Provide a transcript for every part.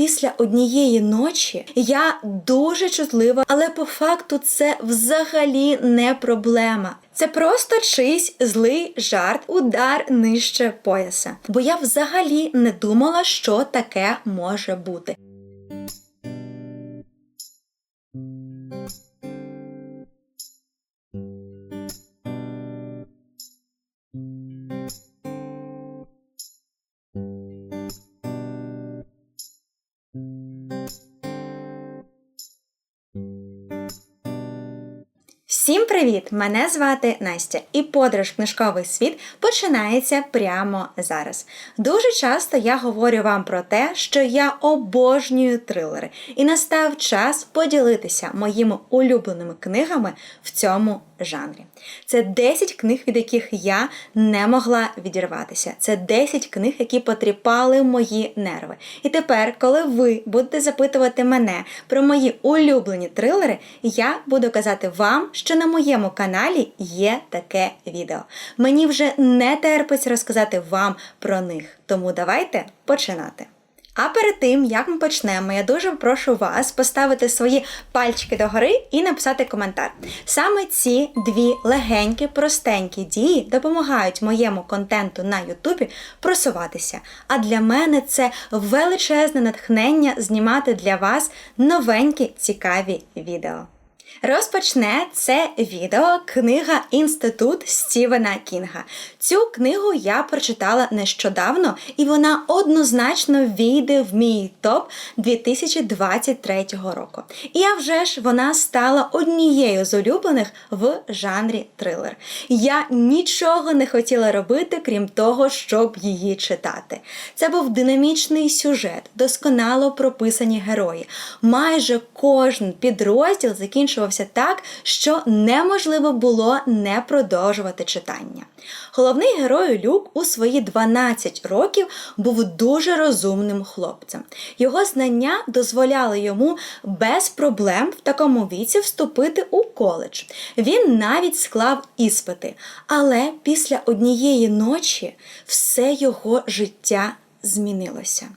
Після однієї ночі я дуже чутлива, але по факту це взагалі не проблема. Це просто чийсь злий жарт, удар нижче пояса. Бо я взагалі не думала, що таке може бути. Всім привіт! Мене звати Настя, і подорож книжковий світ починається прямо зараз. Дуже часто я говорю вам про те, що я обожнюю трилери, і настав час поділитися моїми улюбленими книгами в цьому жанрі. Це 10 книг, від яких я не могла відірватися. Це 10 книг, які потріпали мої нерви. І тепер, коли ви будете запитувати мене про мої улюблені трилери, я буду казати вам, що на моєму каналі є таке відео. Мені вже не терпиться розказати вам про них. Тому давайте починати. А перед тим, як ми почнемо, я дуже прошу вас поставити свої пальчики догори і написати коментар. Саме ці дві легенькі, простенькі дії допомагають моєму контенту на Ютубі просуватися. А для мене це величезне натхнення знімати для вас новенькі цікаві відео. Розпочне це відео книга Інститут Стівена Кінга. Цю книгу я прочитала нещодавно, і вона однозначно війде в мій топ 2023 року. І а вже ж вона стала однією з улюблених в жанрі трилер. Я нічого не хотіла робити, крім того, щоб її читати. Це був динамічний сюжет, досконало прописані герої. Майже кожен підрозділ закінчувався так, що неможливо було не продовжувати читання. Головний герой Люк у свої 12 років був дуже розумним хлопцем. Його знання дозволяли йому без проблем в такому віці вступити у коледж. Він навіть склав іспити, але після однієї ночі все його життя змінилося.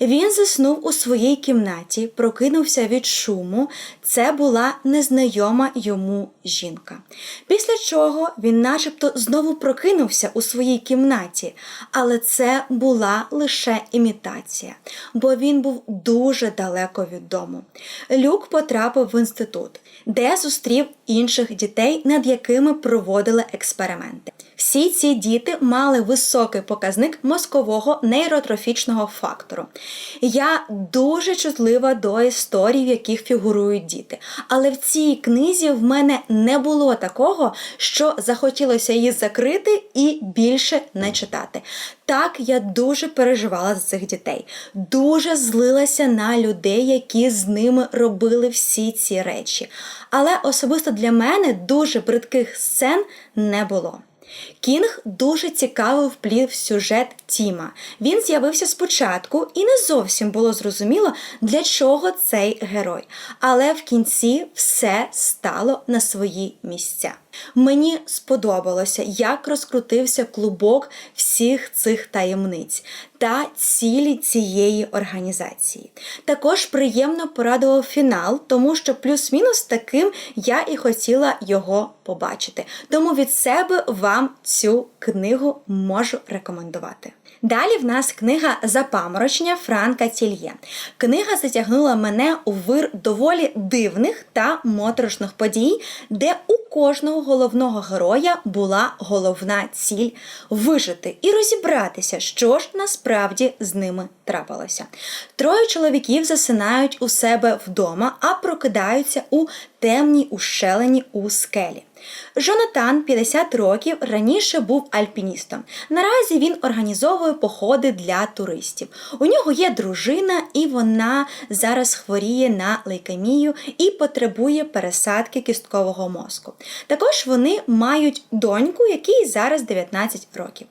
Він заснув у своїй кімнаті, прокинувся від шуму. Це була незнайома йому жінка. Після чого він начебто знову прокинувся у своїй кімнаті, але це була лише імітація, бо він був дуже далеко від дому. Люк потрапив в інститут, де зустрів інших дітей, над якими проводили експерименти. Всі ці діти мали високий показник мозкового нейротрофічного фактору. Я дуже чутлива до історій, в яких фігурують діти. Але в цій книзі в мене не було такого, що захотілося її закрити і більше не читати. Так, я дуже переживала за цих дітей, дуже злилася на людей, які з ними робили всі ці речі. Але особисто для мене дуже бридких сцен не було. Кінг дуже цікаво вплів сюжет Тіма. Він з'явився спочатку і не зовсім було зрозуміло, для чого цей герой. Але в кінці все стало на свої місця. Мені сподобалося, як розкрутився клубок всіх цих таємниць та цілі цієї організації. Також приємно порадував фінал, тому що плюс-мінус таким я і хотіла його побачити. Тому від себе вам цю книгу можу рекомендувати. Далі в нас книга Запаморочення Франка Тільє. Книга затягнула мене у вир доволі дивних та моторошних подій, де у кожного головного героя була головна ціль вижити і розібратися, що ж насправді з ними трапилося. Троє чоловіків засинають у себе вдома, а прокидаються у темній ущелині у скелі. Жонатан 50 років раніше був альпіністом. Наразі він організовує походи для туристів. У нього є дружина, і вона зараз хворіє на лейкемію і потребує пересадки кісткового мозку. Також вони мають доньку, якій зараз 19 років.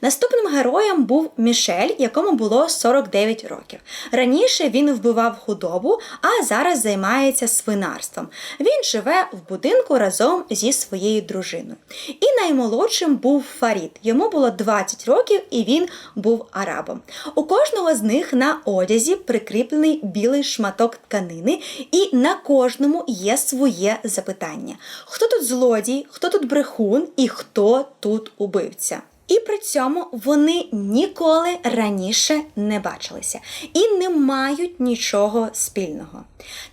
Наступним героєм був Мішель, якому було 49 років. Раніше він вбивав худобу, а зараз займається свинарством. Він живе в будинку разом зі своєю дружиною. І наймолодшим був Фарід. Йому було 20 років, і він був арабом. У кожного з них на одязі прикріплений білий шматок тканини, і на кожному є своє запитання: хто тут злодій, хто тут брехун і хто тут убивця. І при цьому вони ніколи раніше не бачилися і не мають нічого спільного.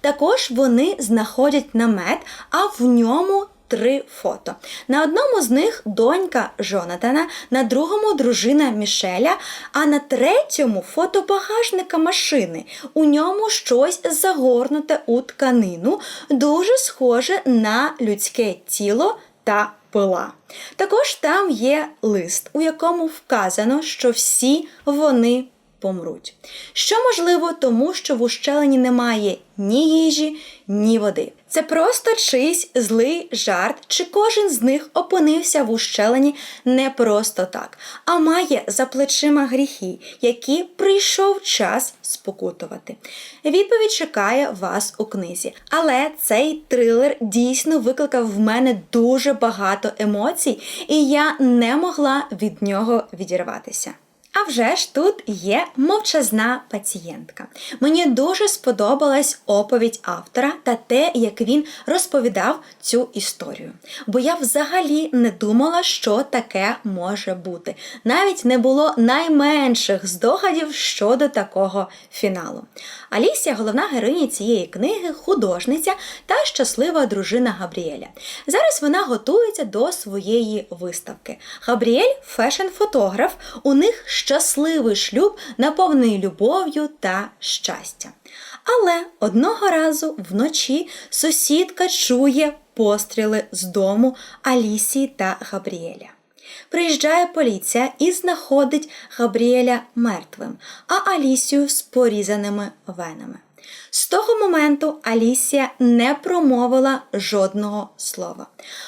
Також вони знаходять намет, а в ньому три фото. На одному з них донька Жонатана, на другому дружина Мішеля, а на третьому фото багажника машини. У ньому щось загорнуте у тканину, дуже схоже на людське тіло та пила. Також там є лист, у якому вказано, що всі вони помруть. Що можливо, тому що в ущелині немає ні їжі, ні води. Це просто чийсь злий жарт, чи кожен з них опинився в ущелині не просто так, а має за плечима гріхи, які прийшов час спокутувати. Відповідь чекає вас у книзі. Але цей трилер дійсно викликав в мене дуже багато емоцій, і я не могла від нього відірватися. А вже ж тут є мовчазна пацієнтка. Мені дуже сподобалась оповідь автора та те, як він розповідав цю історію. Бо я взагалі не думала, що таке може бути. Навіть не було найменших здогадів щодо такого фіналу. Алісія, головна героїня цієї книги, художниця та щаслива дружина Габріеля. Зараз вона готується до своєї виставки. Габріель фешн-фотограф. У них щасливий шлюб, наповнений любов'ю та щастям. Але одного разу вночі сусідка чує постріли з дому Алісії та Габріеля. Приїжджає поліція і знаходить Габріеля мертвим, а Алісію з порізаними венами. З того моменту Алісія не промовила жодного слова.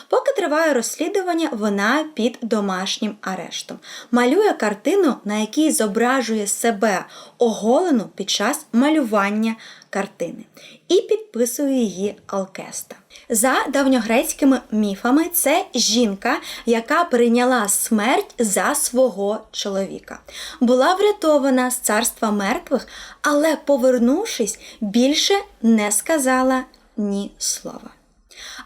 Поки триває розслідування, вона під домашнім арештом. Малює картину, на якій зображує себе оголену під час малювання картини, і підписує її Алкеста. За давньогрецькими міфами, це жінка, яка прийняла смерть за свого чоловіка. Була врятована з царства мертвих, але, повернувшись, більше не сказала ні слова.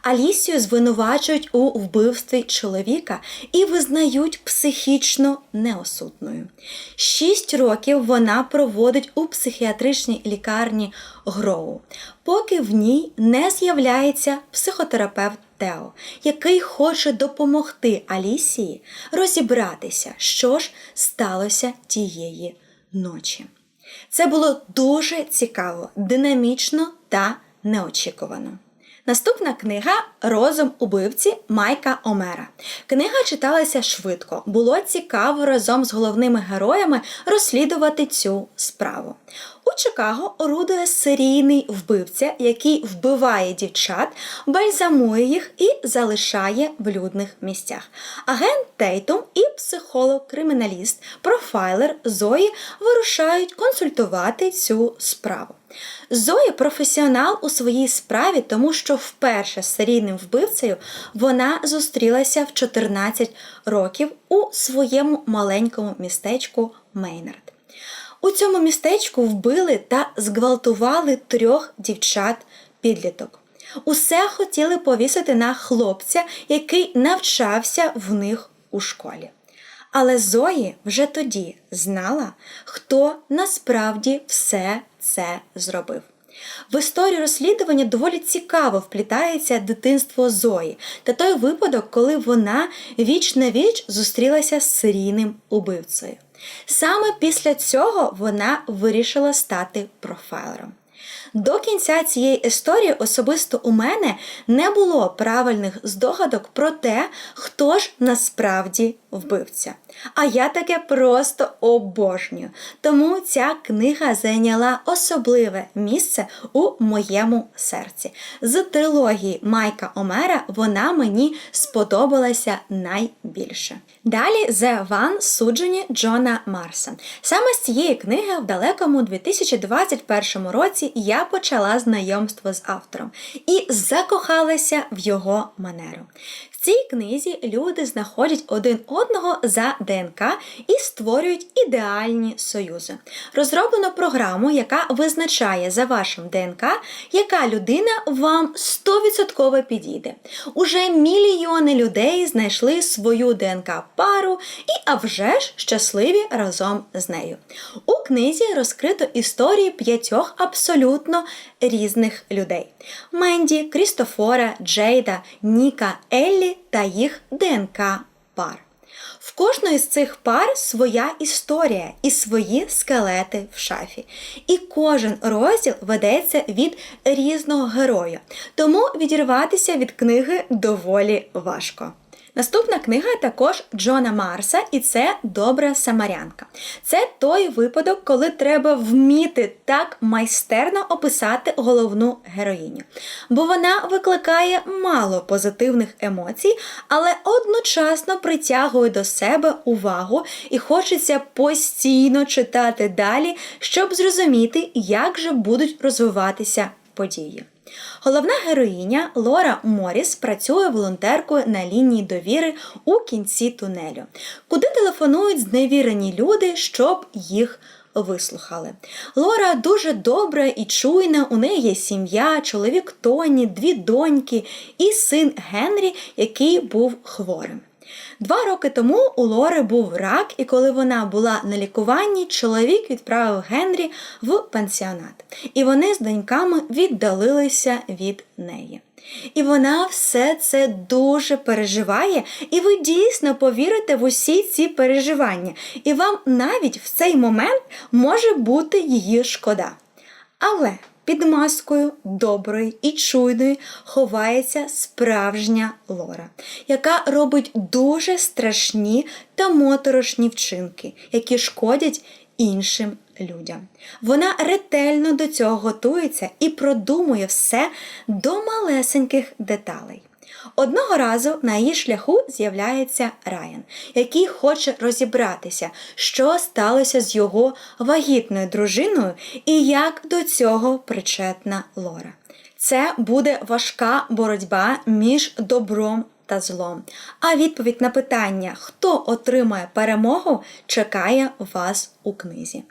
Алісію звинувачують у вбивстві чоловіка і визнають психічно неосудною. Шість років вона проводить у психіатричній лікарні Гроу, поки в ній не з'являється психотерапевт Тео, який хоче допомогти Алісії розібратися, що ж сталося тієї ночі. Це було дуже цікаво, динамічно та неочікувано. Наступна книга Розум убивці Майка Омера. Книга читалася швидко. Було цікаво разом з головними героями розслідувати цю справу. У Чикаго орудує серійний вбивця, який вбиває дівчат, бальзамує їх і залишає в людних місцях. Агент Тейтум і психолог-криміналіст, профайлер Зої вирушають консультувати цю справу. Зоя професіонал у своїй справі, тому що вперше з серійним вбивцею вона зустрілася в 14 років у своєму маленькому містечку Мейнард. У цьому містечку вбили та зґвалтували трьох дівчат-підліток. Усе хотіли повісити на хлопця, який навчався в них у школі. Але Зої вже тоді знала, хто насправді все це зробив. В історію розслідування доволі цікаво вплітається дитинство Зої та той випадок, коли вона віч на віч зустрілася з серійним убивцею. Саме після цього вона вирішила стати профайлером. До кінця цієї історії особисто у мене не було правильних здогадок про те, хто ж насправді вбивця. А я таке просто обожнюю. Тому ця книга зайняла особливе місце у моєму серці. З трилогії Майка Омера вона мені сподобалася найбільше. Далі The One суджені Джона Марса. Саме з цієї книги в далекому 2021 році я почала знайомство з автором і закохалася в його манеру. В цій книзі люди знаходять один одного за ДНК і створюють ідеальні союзи. Розроблено програму, яка визначає за вашим ДНК, яка людина вам 100% підійде. Уже мільйони людей знайшли свою ДНК-пару і, а вже ж, щасливі разом з нею. У книзі розкрито історії п'ятьох абсолютно різних людей: Менді, Крістофора, Джейда, Ніка, Еллі та їх ДНК пар. В кожної з цих пар своя історія і свої скелети в шафі. І кожен розділ ведеться від різного героя, тому відірватися від книги доволі важко. Наступна книга також Джона Марса, і це Добра Самарянка. Це той випадок, коли треба вміти так майстерно описати головну героїню. Бо вона викликає мало позитивних емоцій, але одночасно притягує до себе увагу і хочеться постійно читати далі, щоб зрозуміти, як же будуть розвиватися події. Головна героїня Лора Моріс працює волонтеркою на лінії довіри у кінці тунелю, куди телефонують зневірені люди, щоб їх вислухали. Лора дуже добра і чуйна, у неї є сім'я, чоловік Тоні, дві доньки і син Генрі, який був хворим. Два роки тому у Лори був рак, і коли вона була на лікуванні, чоловік відправив Генрі в пансіонат. І вони з доньками віддалилися від неї. І вона все це дуже переживає, і ви дійсно повірите в усі ці переживання. І вам навіть в цей момент може бути її шкода. Але під маскою доброї і чуйної ховається справжня Лора, яка робить дуже страшні та моторошні вчинки, які шкодять іншим людям. Вона ретельно до цього готується і продумує все до малесеньких деталей. Одного разу на її шляху з'являється Райан, який хоче розібратися, що сталося з його вагітною дружиною і як до цього причетна Лора. Це буде важка боротьба між добром та злом. А відповідь на питання, хто отримає перемогу, чекає вас у книзі.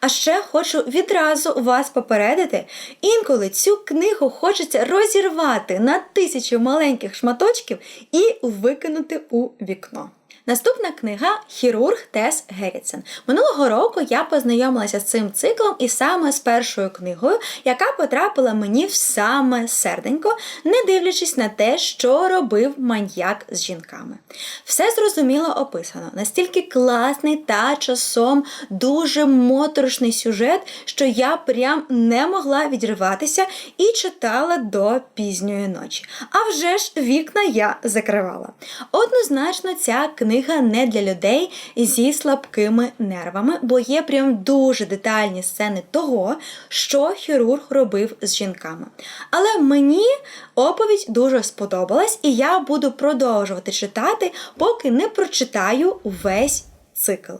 А ще хочу відразу вас попередити, інколи цю книгу хочеться розірвати на тисячу маленьких шматочків і викинути у вікно. Наступна книга Хірург Тес Геррітсен. Минулого року я познайомилася з цим циклом і саме з першою книгою, яка потрапила мені в саме серденько, не дивлячись на те, що робив маньяк з жінками. Все зрозуміло описано, настільки класний та часом дуже моторошний сюжет, що я прям не могла відриватися і читала до пізньої ночі. А вже ж вікна я закривала. Однозначно, ця книга книга не для людей зі слабкими нервами, бо є прям дуже детальні сцени того, що хірург робив з жінками. Але мені оповідь дуже сподобалась, і я буду продовжувати читати, поки не прочитаю весь цикл.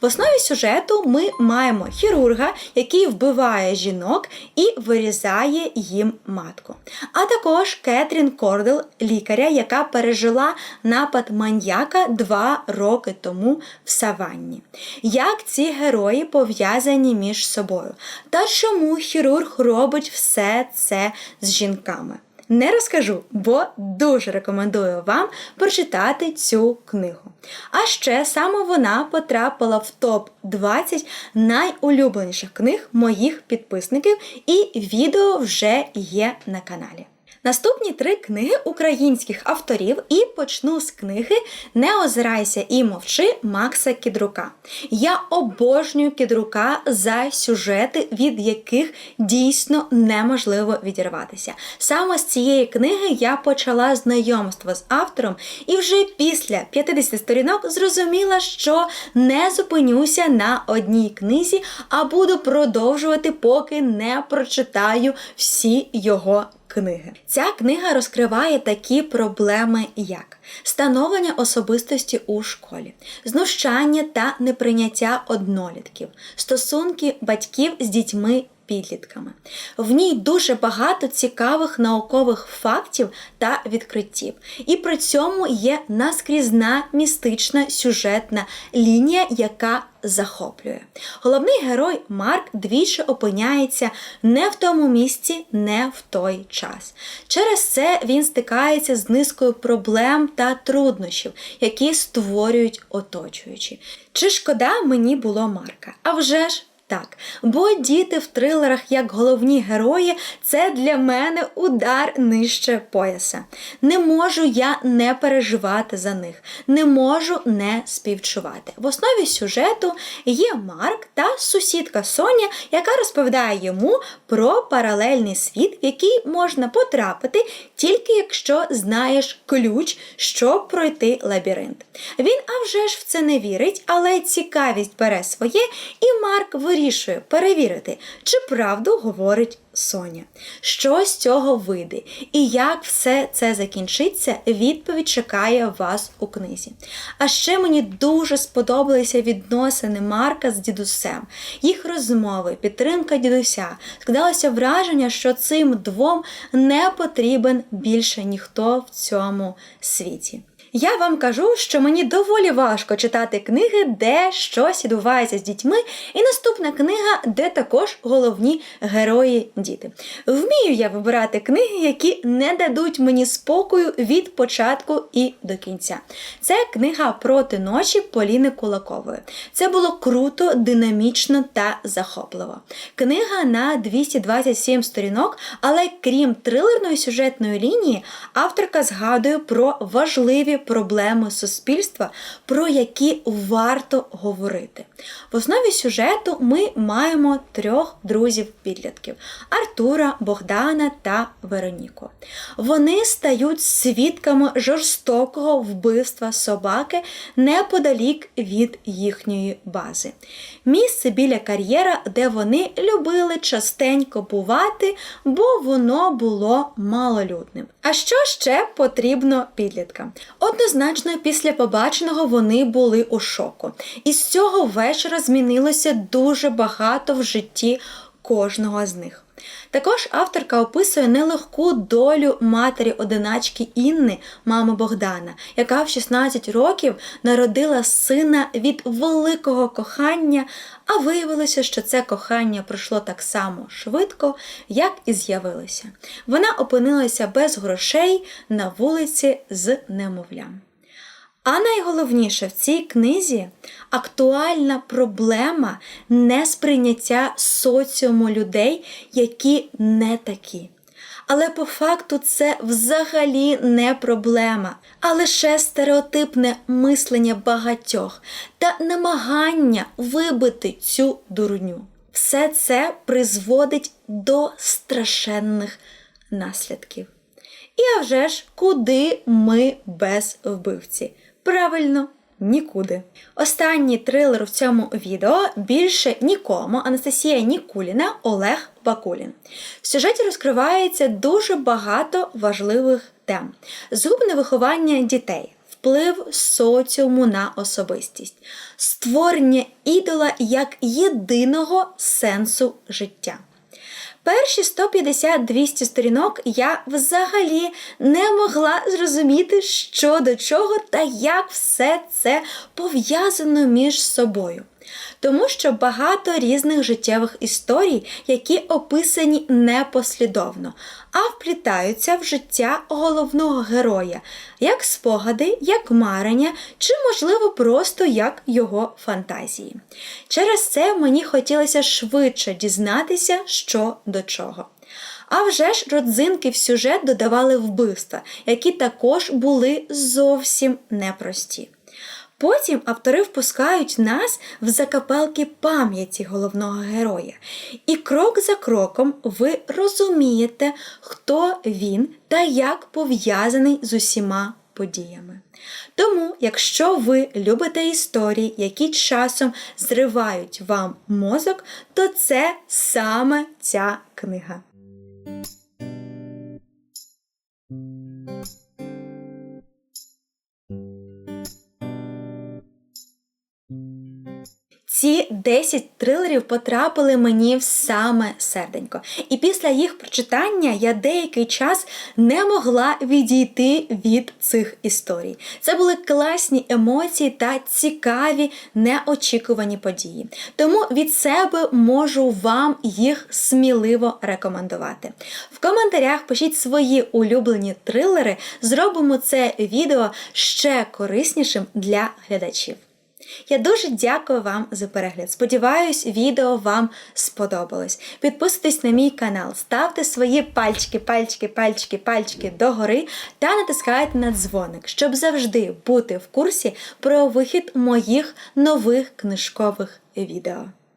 В основі сюжету ми маємо хірурга, який вбиває жінок і вирізає їм матку. А також Кетрін Кордел, лікаря, яка пережила напад маньяка два роки тому в саванні. Як ці герої пов'язані між собою? Та чому хірург робить все це з жінками? Не розкажу, бо дуже рекомендую вам прочитати цю книгу. А ще саме вона потрапила в топ-20 найулюбленіших книг моїх підписників, і відео вже є на каналі. Наступні три книги українських авторів, і почну з книги Не озирайся і мовчи Макса Кідрука. Я обожнюю Кідрука за сюжети, від яких дійсно неможливо відірватися. Саме з цієї книги я почала знайомство з автором, і вже після 50 сторінок зрозуміла, що не зупинюся на одній книзі, а буду продовжувати, поки не прочитаю всі його книги. Ця книга розкриває такі проблеми, як становлення особистості у школі, знущання та неприйняття однолітків, стосунки батьків з дітьми. Підлітками. В ній дуже багато цікавих наукових фактів та відкриттів. І при цьому є наскрізна містична сюжетна лінія, яка захоплює. Головний герой Марк двічі опиняється не в тому місці, не в той час. Через це він стикається з низкою проблем та труднощів, які створюють оточуючі. Чи шкода мені було Марка? А вже ж так, бо діти в трилерах як головні герої це для мене удар нижче пояса. Не можу я не переживати за них, не можу не співчувати. В основі сюжету є Марк та сусідка Соня, яка розповідає йому про паралельний світ, в який можна потрапити тільки якщо знаєш ключ, щоб пройти лабіринт. Він а вже ж в це не вірить, але цікавість бере своє, і Марк вирішує перевірити, чи правду говорить Соня. Що з цього вийде і як все це закінчиться, відповідь чекає вас у книзі. А ще мені дуже сподобалися відносини Марка з дідусем, їх розмови, підтримка дідуся. Складалося враження, що цим двом не потрібен більше ніхто в цьому світі. Я вам кажу, що мені доволі важко читати книги, де щось відбувається з дітьми, і наступна книга, де також головні герої діти. Вмію я вибирати книги, які не дадуть мені спокою від початку і до кінця. Це книга проти ночі Поліни Кулакової. Це було круто, динамічно та захопливо. Книга на 227 сторінок, але крім трилерної сюжетної лінії, авторка згадує про важливі проблеми суспільства, про які варто говорити. В основі сюжету ми маємо трьох друзів-підлітків Артура, Богдана та Вероніку. Вони стають свідками жорстокого вбивства собаки неподалік від їхньої бази. Місце біля кар'єра, де вони любили частенько бувати, бо воно було малолюдним. А що ще потрібно підліткам? Однозначно, після побаченого вони були у шоку. І з цього вечора змінилося дуже багато в житті кожного з них. Також авторка описує нелегку долю матері одиначки Інни, мами Богдана, яка в 16 років народила сина від великого кохання, а виявилося, що це кохання пройшло так само швидко, як і з'явилося. Вона опинилася без грошей на вулиці з немовлям. А найголовніше в цій книзі актуальна проблема несприйняття соціуму людей, які не такі. Але по факту це взагалі не проблема, а лише стереотипне мислення багатьох та намагання вибити цю дурню. Все це призводить до страшенних наслідків. І а вже ж, куди ми без вбивці? Правильно, нікуди. Останній трилер в цьому відео більше нікому Анастасія Нікуліна, Олег Бакулін. В сюжеті розкривається дуже багато важливих тем: згубне виховання дітей. Вплив соціуму на особистість, створення ідола як єдиного сенсу життя. Перші 150-200 сторінок я взагалі не могла зрозуміти, що до чого та як все це пов'язано між собою. Тому що багато різних життєвих історій, які описані непослідовно, а вплітаються в життя головного героя, як спогади, як марення, чи, можливо, просто як його фантазії. Через це мені хотілося швидше дізнатися, що до чого. А вже ж родзинки в сюжет додавали вбивства, які також були зовсім непрості. Потім автори впускають нас в закапелки пам'яті головного героя. І крок за кроком ви розумієте, хто він та як пов'язаний з усіма подіями. Тому, якщо ви любите історії, які часом зривають вам мозок, то це саме ця книга. Ці 10 трилерів потрапили мені в саме серденько. І після їх прочитання я деякий час не могла відійти від цих історій. Це були класні емоції та цікаві неочікувані події. Тому від себе можу вам їх сміливо рекомендувати. В коментарях пишіть свої улюблені трилери, зробимо це відео ще кориснішим для глядачів. Я дуже дякую вам за перегляд. Сподіваюсь, відео вам сподобалось. Підписуйтесь на мій канал, ставте свої пальчики, пальчики, пальчики, пальчики догори та натискайте на дзвоник, щоб завжди бути в курсі про вихід моїх нових книжкових відео.